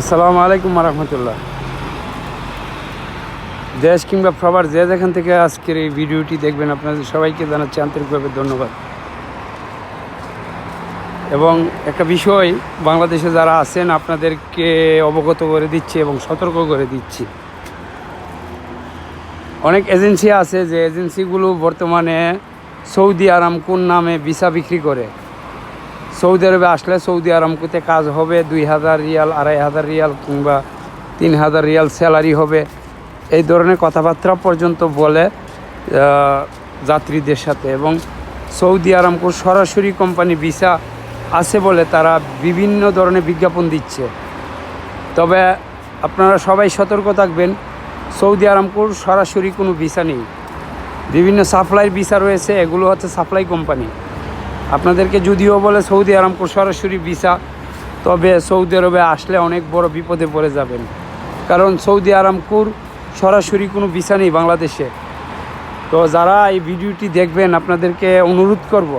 আসসালামু আলাইকুম রহমতুল্লাহ। দেশ কিংবা প্রবার যে যেখান থেকে আজকের এই ভিডিওটি দেখবেন, আপনাদের সবাইকে জানাচ্ছি আন্তরিকভাবে ধন্যবাদ। এবং একটা বিষয়, বাংলাদেশে যারা আছেন, আপনাদেরকে অবগত করে দিচ্ছি এবং সতর্ক করে দিচ্ছি। অনেক এজেন্সি আছে যে এজেন্সিগুলো বর্তমানে সৌদি আরামকুন নামে ভিসা বিক্রি করে। সৌদি আরবে আসলে সৌদি আরামকুতে কাজ হবে দুই হাজার রিয়াল, আড়াই হাজার রিয়াল কিংবা তিন হাজার রিয়াল স্যালারি হবে। এই ধরনের কথাবার্তা পর্যন্ত বলে যাত্রীদের সাথে এবং সৌদি আরামকো সরাসরি কোম্পানি ভিসা আছে বলে তারা বিভিন্ন ধরনের বিজ্ঞাপন দিচ্ছে। তবে আপনারা সবাই সতর্ক থাকবেন, সৌদি আরামকোর সরাসরি কোনো ভিসা নেই। বিভিন্ন সাপ্লাই ভিসা রয়েছে, এগুলো হচ্ছে সাপ্লাই কোম্পানি। আপনাদেরকে যদিও বলে সৌদি আরামকো সরাসরি ভিসা, তবে সৌদি আরবে আসলে অনেক বড় বিপদে পড়ে যাবেন। কারণ সৌদি আরামকুর সরাসরি কোনো ভিসা নেই বাংলাদেশে। তো যারা এই ভিডিওটি দেখবেন, আপনাদেরকে অনুরোধ করব,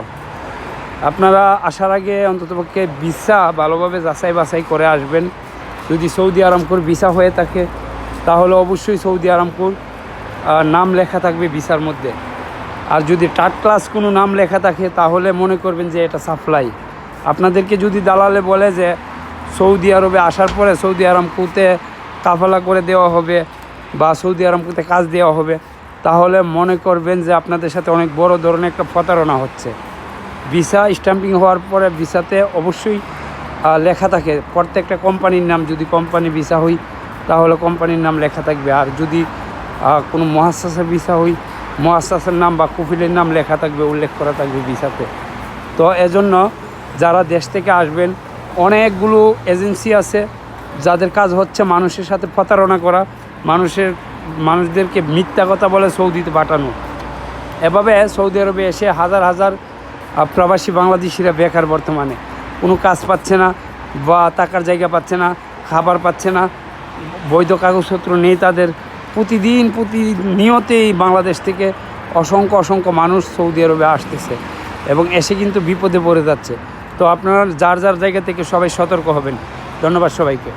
আপনারা আসার আগে অন্ততপক্ষে ভিসা ভালোভাবে যাচাই বাছাই করে আসবেন। যদি সৌদি আরামকুর ভিসা হয়ে থাকে, তাহলে অবশ্যই সৌদি আরামকুর নাম লেখা থাকবে ভিসার মধ্যে। আর যদি টাট ক্লাস কোনো নাম লেখা থাকে, তাহলে মনে করবেন যে এটা সাপ্লাই। আপনাদেরকে যদি দালালে বলে যে সৌদি আরবে আসার পরে সৌদি আরামকুতে কাফালা করে দেওয়া হবে বা সৌদি আরামকুতে কাজ দেওয়া হবে, তাহলে মনে করবেন যে আপনাদের সাথে অনেক বড় ধরনের একটা প্রতারণা হচ্ছে। ভিসা স্ট্যাম্পিং হওয়ার পরে ভিসাতে অবশ্যই লেখা থাকে। প্রত্যেকটা কোম্পানির নাম, যদি কোম্পানি ভিসা হই, তাহলে কোম্পানির নাম লেখা থাকবে। আর যদি কোনো মহাশাসের ভিসা হই মহাশাসের নাম বা কফিলের নাম লেখা থাকবে, উল্লেখ করা থাকবে ভিসাতে তো এজন্য যারা দেশ থেকে আসবেন, অনেকগুলো এজেন্সি আছে যাদের কাজ হচ্ছে মানুষের সাথে প্রতারণা করা, মানুষের, মানুষদেরকে মিথ্যা কথা বলে সৌদিতে পাঠানো। এভাবে সৌদি আরবে এসে হাজার হাজার প্রবাসী বাংলাদেশিরা বেকার বর্তমানে। কোনো কাজ পাচ্ছে না বা টাকার জায়গা পাচ্ছে না, খাবার পাচ্ছে না, বৈধ কাগজপত্র নেই তাদের। প্রতিদিন, প্রতিনিয়তেই বাংলাদেশ থেকে অসংখ্য অসংখ্য মানুষ সৌদি আরবে আসতেছে এবং এসে কিন্তু বিপদে পড়ে যাচ্ছে। তো আপনারা যার যার জায়গা থেকে সবাই সতর্ক হবেন। ধন্যবাদ সবাইকে।